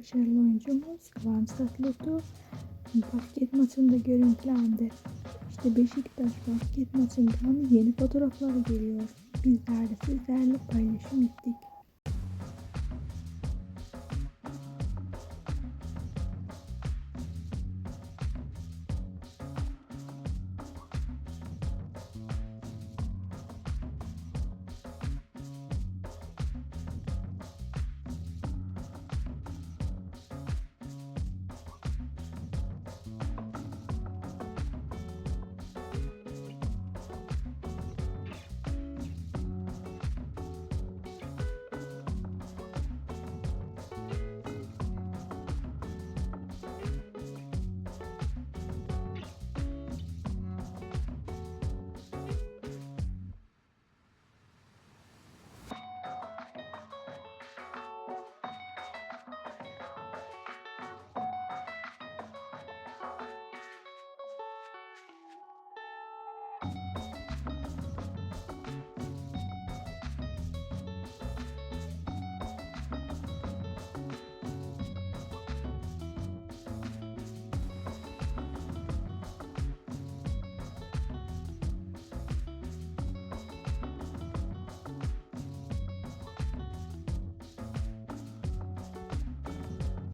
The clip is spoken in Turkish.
başarılı oyuncumuz Kıvanç Tatlıtuğ basket maçında görüntülendi. İşte Beşiktaş basket maçından yeni fotoğraflar geliyor. Bizler de sizlerle paylaşım ettik.